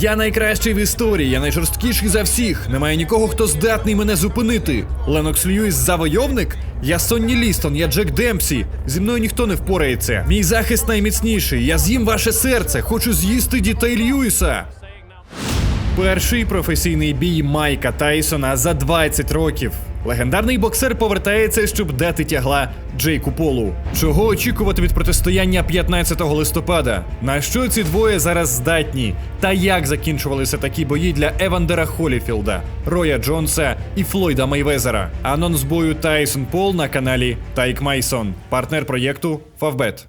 Я найкращий в історії, я найжорсткіший за всіх. Немає нікого, хто здатний мене зупинити. Ленокс Льюіс завойовник? Я Сонні Лістон, я Джек Демпсі. Зі мною ніхто не впорається. Мій захист найміцніший. Я з'їм ваше серце. Хочу з'їсти дітей Льюіса. Перший професійний бій Майка Тайсона за 20 років. Легендарний боксер повертається, щоб дати тягла Джейку Полу. Чого очікувати від протистояння 15 листопада? На що ці двоє зараз здатні? Та як закінчувалися такі бої для Евандера Холіфілда, Роя Джонса і Флойда Мейвезера? Анонс бою Тайсон Пол на каналі Тайк Майсон, партнер проєкту Фавбет.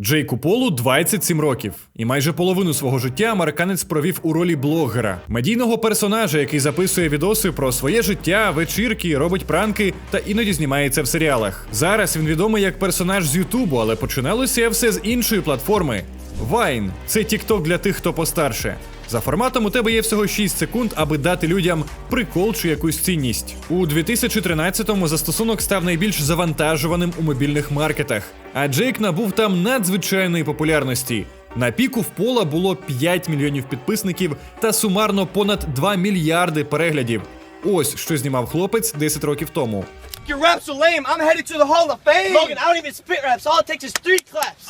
Джейку Полу 27 років, і майже половину свого життя американець провів у ролі блогера, медійного персонажа, який записує відоси про своє життя, вечірки, робить пранки та іноді знімається в серіалах. Зараз він відомий як персонаж з Ютубу, але починалося все з іншої платформи. Vine – це TikTok для тих, хто постарше. За форматом у тебе є всього 6 секунд, аби дати людям прикол чи якусь цінність. У 2013-му застосунок став найбільш завантажуваним у мобільних маркетах, а Джейк набув там надзвичайної популярності. На піку в пола було 5 мільйонів підписників та сумарно понад 2 мільярди переглядів. Ось що знімав хлопець 10 років тому. Your raps are lame. I'm headed to the Hall of Fame. Logan, I don't even spit raps. All it takes is three claps.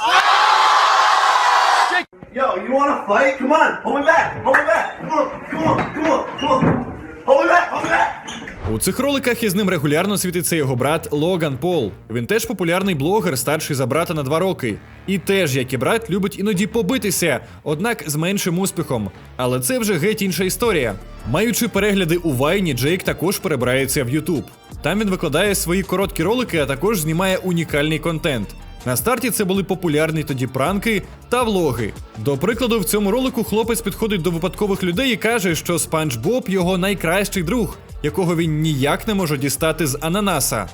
Yo, you wanna fight? Come on, hold me back, hold me back. Come on, come on, come on, come on. У цих роликах із ним регулярно світиться його брат Логан Пол. Він теж популярний блогер, старший за брата на два роки. І теж, як і брат, любить іноді побитися, однак з меншим успіхом. Але це вже геть інша історія. Маючи перегляди у Вайні, Джейк також перебирається в Ютуб. Там він викладає свої короткі ролики, а також знімає унікальний контент. На старті це були популярні тоді пранки та влоги. До прикладу, в цьому ролику хлопець підходить до випадкових людей і каже, що Спанч Боб його найкращий друг, якого він ніяк не може дістати з ананаса.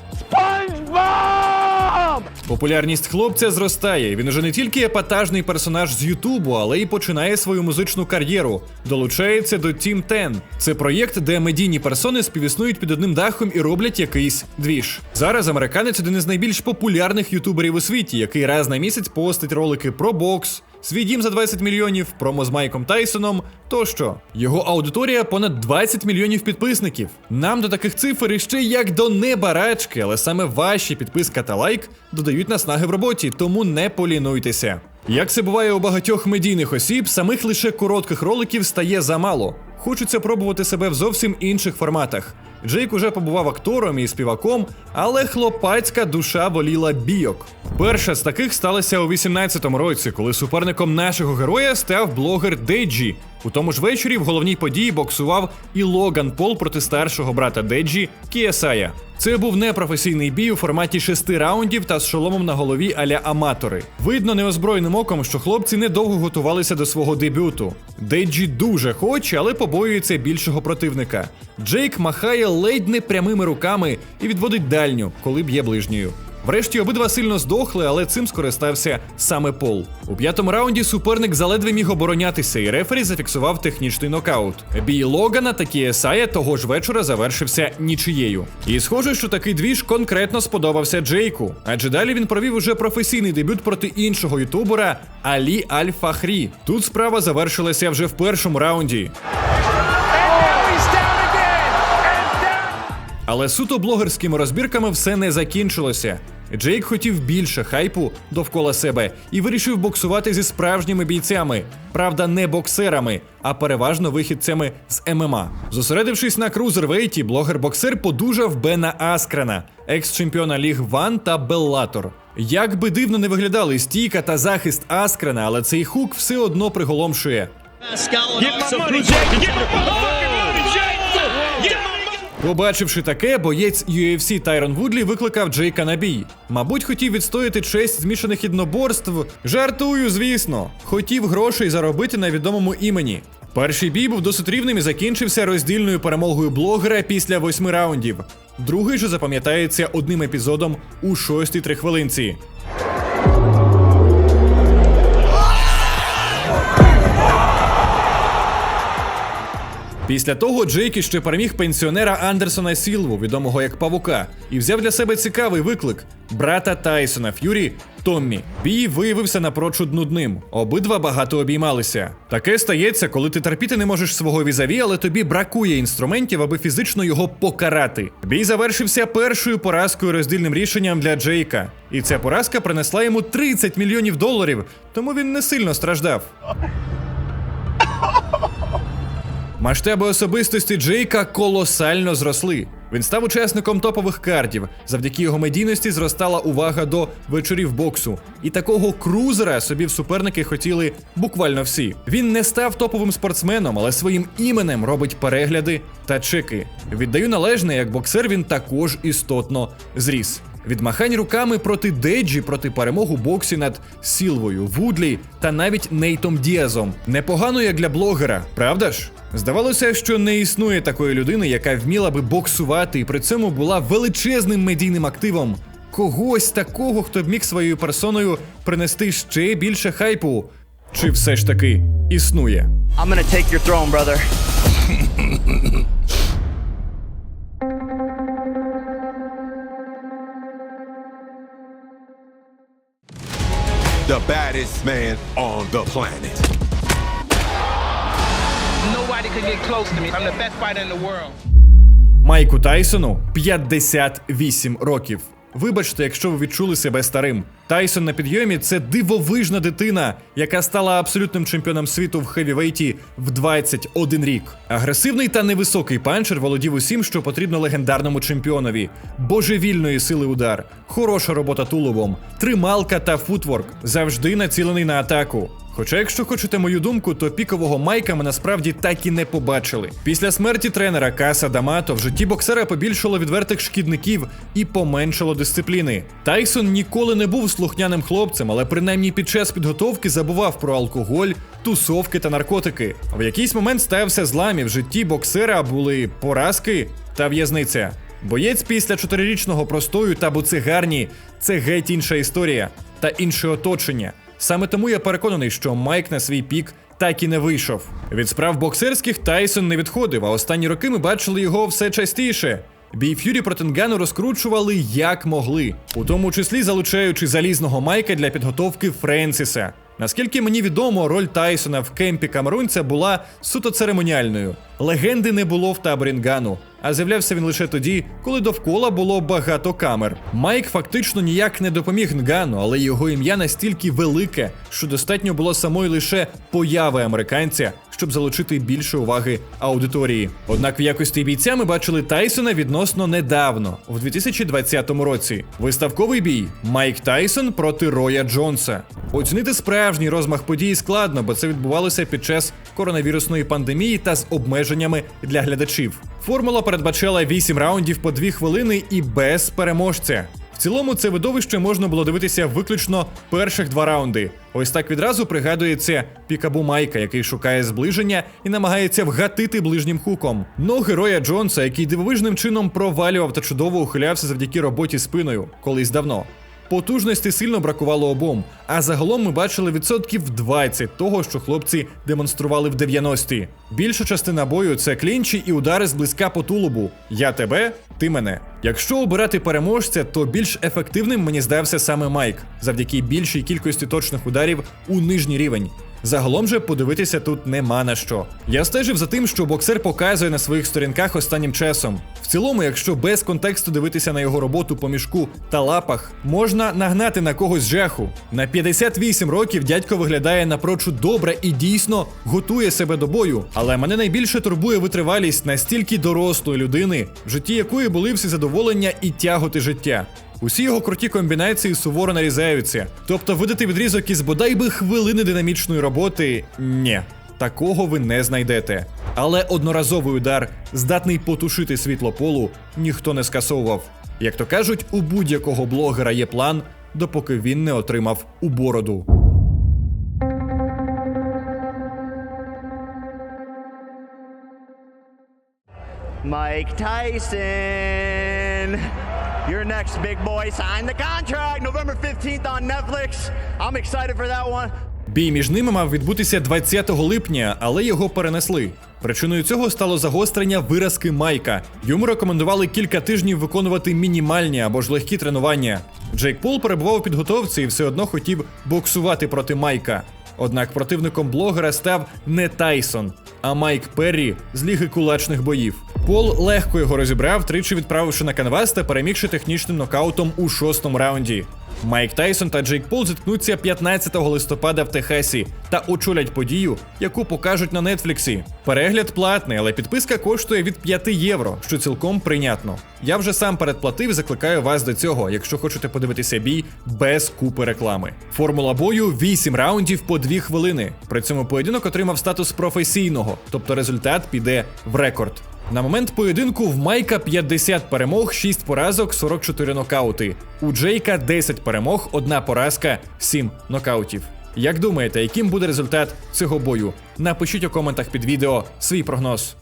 Популярність хлопця зростає. Він уже не тільки епатажний персонаж з Ютубу, але й починає свою музичну кар'єру. Долучається до Team 10. Це проєкт, де медійні персони співіснують під одним дахом і роблять якийсь двіж. Зараз американець один із найбільш популярних ютуберів у світі, який раз на місяць постить ролики про бокс. Свій дім за 20 мільйонів, промо з Майком Тайсоном тощо. Його аудиторія понад 20 мільйонів підписників. Нам до таких цифр іще як до неба рачки, але саме ваші підписка та лайк додають наснаги в роботі, тому не полінуйтеся. Як це буває у багатьох медійних осіб, самих лише коротких роликів стає замало. Хочеться пробувати себе в зовсім інших форматах. Джейк уже побував актором і співаком, але хлопацька душа боліла бійок. Перша з таких сталася у 18-му році, коли суперником нашого героя став блогер Деджі. У тому ж вечорі в головній події боксував і Логан Пол проти старшого брата Деджі Кіасая. Це був непрофесійний бій у форматі шести раундів та з шоломом на голові аля аматори. Видно неозброєним оком, що хлопці недовго готувалися до свого дебюту. Деджі дуже хоче, але побоюється більшого противника. Джейк махає ледь не прямими руками і відводить дальню, коли б'є ближньою. Врешті обидва сильно здохли, але цим скористався саме Пол. У п'ятому раунді суперник заледве міг оборонятися, і рефері зафіксував технічний нокаут. Бій Логана та Кіесая того ж вечора завершився нічиєю. І схоже, що такий двіж конкретно сподобався Джейку, адже далі він провів уже професійний дебют проти іншого ютубера Алі Аль Фахрі. Тут справа завершилася вже в першому раунді. Але суто блогерськими розбірками все не закінчилося. Джейк хотів більше хайпу довкола себе і вирішив боксувати зі справжніми бійцями. Правда, не боксерами, а переважно вихідцями з ММА. Зосередившись на крузервейті, блогер-боксер подужав Бена Аскрена, екс-чемпіона Ліг Ван та Беллатор. Як би дивно не виглядали стійка та захист Аскрена, але цей хук все одно приголомшує. Побачивши таке, боєць UFC Тайрон Вудлі викликав Джейка на бій. Мабуть, хотів відстояти честь змішаних єдноборств. Жартую, звісно. Хотів грошей заробити на відомому імені. Перший бій був досить рівним і закінчився роздільною перемогою блогера після восьми раундів. Другий же запам'ятається одним епізодом у шостій трихвилинці. Після того Джейк ще переміг пенсіонера Андерсона Сілву, відомого як Павука, і взяв для себе цікавий виклик брата Тайсона Ф'юрі Томмі. Бій виявився напрочуд нудним. Обидва багато обіймалися. Таке стається, коли ти терпіти не можеш свого візаві, але тобі бракує інструментів, аби фізично його покарати. Бій завершився першою поразкою роздільним рішенням для Джейка. І ця поразка принесла йому 30 мільйонів доларів, тому він не сильно страждав. Масштаби особистості Джейка колосально зросли. Він став учасником топових картів. Завдяки його медійності зростала увага до вечорів боксу. І такого крузера собі в суперники хотіли буквально всі. Він не став топовим спортсменом, але своїм іменем робить перегляди та чеки. Віддаю належне, як боксер він також істотно зріс. Від махань руками проти Деджі, проти перемогу боксі над Сілвою, Вудлі та навіть Нейтом Діазом. Непогано як для блогера, правда ж? Здавалося, що не існує такої людини, яка вміла би боксувати і при цьому була величезним медійним активом. Когось такого, хто б міг своєю персоною принести ще більше хайпу. Чи все ж таки існує? I'm gonna take your throne, brother. the baddest man on the planet. Nobody could get close to me. I'm the best fighter in the world. Майку Тайсону 58 років. Вибачте, якщо ви відчули себе старим. Тайсон на підйомі це дивовижна дитина, яка стала абсолютним чемпіоном світу в хевівейті в 21 рік. Агресивний та невисокий панчер володів усім, що потрібно легендарному чемпіонові: божевільної сили удар, хороша робота тулубом, трималка та футворк, завжди націлений на атаку. Хоча, якщо хочете мою думку, то пікового майка ми насправді так і не побачили. Після смерті тренера Каса Дамато в житті боксера побільшало відвертих шкідників і поменшало дисципліни. Тайсон ніколи не був слухняним хлопцем, але принаймні під час підготовки забував про алкоголь, тусовки та наркотики. В якийсь момент стався злам і в житті боксера були поразки та в'язниця. Боєць після чотирирічного простою та буцигарні це геть інша історія та інше оточення. Саме тому я переконаний, що Майк на свій пік так і не вийшов. Від справ боксерських Тайсон не відходив, а останні роки ми бачили його все частіше. Бій Ф'юрі проти Нгану розкручували як могли, у тому числі залучаючи залізного майка для підготовки Френсіса. Наскільки мені відомо, роль Тайсона в кемпі камерунця була суто церемоніальною. Легенди не було в таборі Нгану, а з'являвся він лише тоді, коли довкола було багато камер. Майк фактично ніяк не допоміг Нгану, але його ім'я настільки велике, що достатньо було самої лише появи американця, щоб залучити більше уваги аудиторії. Однак в якості бійця ми бачили Тайсона відносно недавно, в 2020 році. Виставковий бій Майк Тайсон проти Роя Джонса. Оцінити справжній розмах події складно, бо це відбувалося під час коронавірусної пандемії та з обмеженнями для глядачів. Формула передбачала 8 раундів по 2 хвилини і без переможця. В цілому це видовище можна було дивитися виключно перших два раунди. Ось так відразу пригадується Пікабу Майка, який шукає зближення і намагається вгатити ближнім хуком. Но героя Джонса, який дивовижним чином провалював та чудово ухилявся завдяки роботі спиною колись давно. Потужності сильно бракувало обом, а загалом ми бачили відсотків 20 того, що хлопці демонстрували в 90-ті. Більша частина бою це клінчі і удари зблизька по тулубу. Я тебе, ти мене. Якщо обирати переможця, то більш ефективним мені здався саме Майк, завдяки більшій кількості точних ударів у нижній рівень. Загалом же подивитися тут нема на що. Я стежив за тим, що боксер показує на своїх сторінках останнім часом. В цілому, якщо без контексту дивитися на його роботу по мішку та лапах, можна нагнати на когось жаху. На 58 років дядько виглядає напрочуд добре і дійсно готує себе до бою. Але мене найбільше турбує витривалість настільки дорослої людини, в житті якої були всі задоволення і тяготи життя. Усі його круті комбінації суворо нарізаються. Тобто видати відрізок із бодай би хвилини динамічної роботи ні. Такого ви не знайдете. Але одноразовий удар, здатний потушити світло полу, ніхто не скасовував. Як то кажуть, у будь-якого блогера є план, допоки він не отримав у бороду. Mike Tyson. You're next, big boy. Sign the contract November 15th on Netflix. I'm excited for that one. Бій між ними мав відбутися 20 липня, але його перенесли. Причиною цього стало загострення виразки Майка. Йому рекомендували кілька тижнів виконувати мінімальні або ж легкі тренування. Джейк Пол перебував у підготовці і все одно хотів боксувати проти Майка. Однак противником блогера став не Тайсон, а Майк Перрі з ліги кулачних боїв. Пол легко його розібрав, тричі відправивши на канвас та перемігши технічним нокаутом у шостому раунді. Майк Тайсон та Джейк Пол зіткнуться 15 листопада в Техасі та очолять подію, яку покажуть на Нетфліксі. Перегляд платний, але підписка коштує від 5 євро, що цілком прийнятно. Я вже сам передплатив закликаю вас до цього, якщо хочете подивитися бій без купи реклами. Формула бою 8 раундів по 2 хвилини. При цьому поєдинок отримав статус професійного, тобто результат піде в рекорд. На момент поєдинку в Майка 50 перемог, 6 поразок, 44 нокаути. У Джейка 10 перемог, 1 поразка, 7 нокаутів. Як думаєте, яким буде результат цього бою? Напишіть у коментах під відео свій прогноз.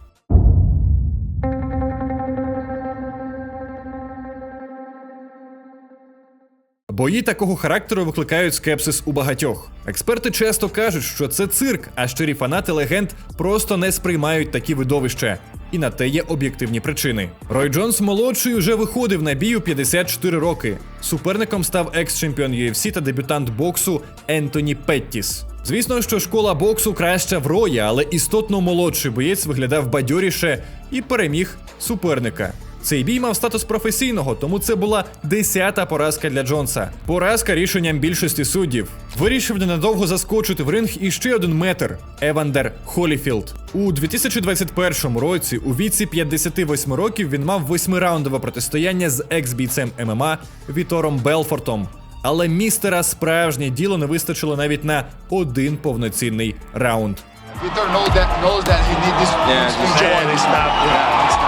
Бої такого характеру викликають скепсис у багатьох. Експерти часто кажуть, що це цирк, а щирі фанати легенд просто не сприймають такі видовища. І на те є об'єктивні причини. Рой Джонс молодший уже виходив на бій у 54 роки. Суперником став екс-чемпіон UFC та дебютант боксу Ентоні Петтіс. Звісно, що школа боксу краща в Роя, але істотно молодший боєць виглядав бадьоріше і переміг суперника. Цей бій мав статус професійного, тому це була десята поразка для Джонса. Поразка рішенням більшості суддів. Вирішив ненадовго заскочити в ринг і ще один метр Евандер Холіфілд. У 2021 році, у віці 58 років, він мав восьмираундове протистояння з екс-бійцем ММА Вітором Белфортом. Але містера справжнє діло не вистачило навіть на один повноцінний раунд. Vitor knows that knows that he need this. this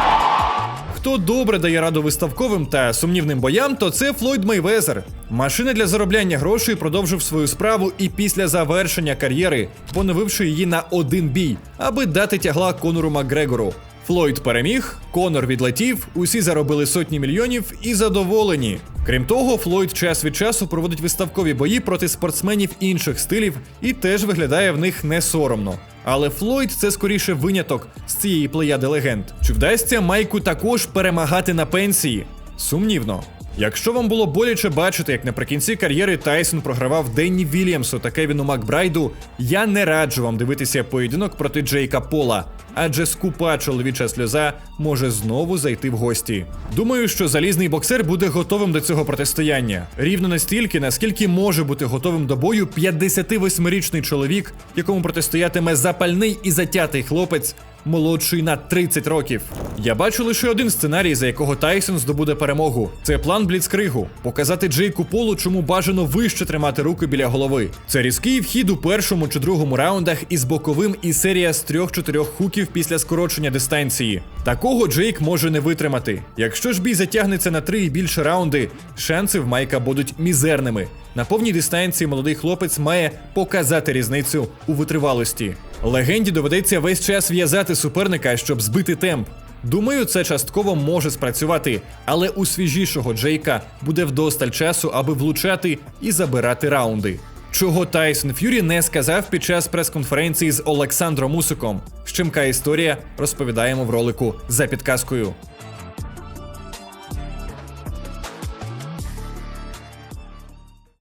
Хто добре дає раду виставковим та сумнівним боям, то це Флойд Мейвезер. Машина для заробляння грошей продовжив свою справу і після завершення кар'єри, поновивши її на один бій, аби дати тягла Конору Макгрегору. Флойд переміг, Конор відлетів, усі заробили сотні мільйонів і задоволені. Крім того, Флойд час від часу проводить виставкові бої проти спортсменів інших стилів і теж виглядає в них не соромно. Але Флойд це скоріше виняток з цієї плеяди легенд. Чи вдасться Майку також перемагати на пенсії? Сумнівно. Якщо вам було боляче бачити, як наприкінці кар'єри Тайсон програвав Денні Вільямсу та Кевіну Макбрайду, я не раджу вам дивитися поєдинок проти Джейка Пола, адже скупа чоловіча сльоза може знову зайти в гості. Думаю, що залізний боксер буде готовим до цього протистояння рівно настільки, наскільки може бути готовим до бою 58-річний чоловік, якому протистоятиме запальний і затятий хлопець. Молодший на 30 років. Я бачу лише один сценарій, за якого Тайсон здобуде перемогу. Це план Бліцкригу показати Джейку Полу, чому бажано вище тримати руки біля голови. Це різкий вхід у першому чи другому раундах із боковим і серія з трьох-чотирьох хуків після скорочення дистанції. Такого Джейк може не витримати. Якщо ж бій затягнеться на три і більше раунди, шанси в Майка будуть мізерними. На повній дистанції молодий хлопець має показати різницю у витривалості. Легенді доведеться весь час в'язати суперника, щоб збити темп. Думаю, це частково може спрацювати, але у свіжішого Джейка буде вдосталь часу, аби влучати і забирати раунди. Чого Тайсон Ф'юрі не сказав під час прес-конференції з Олександром Усиком? Мусиком. Щемка історія розповідаємо в ролику за підказкою.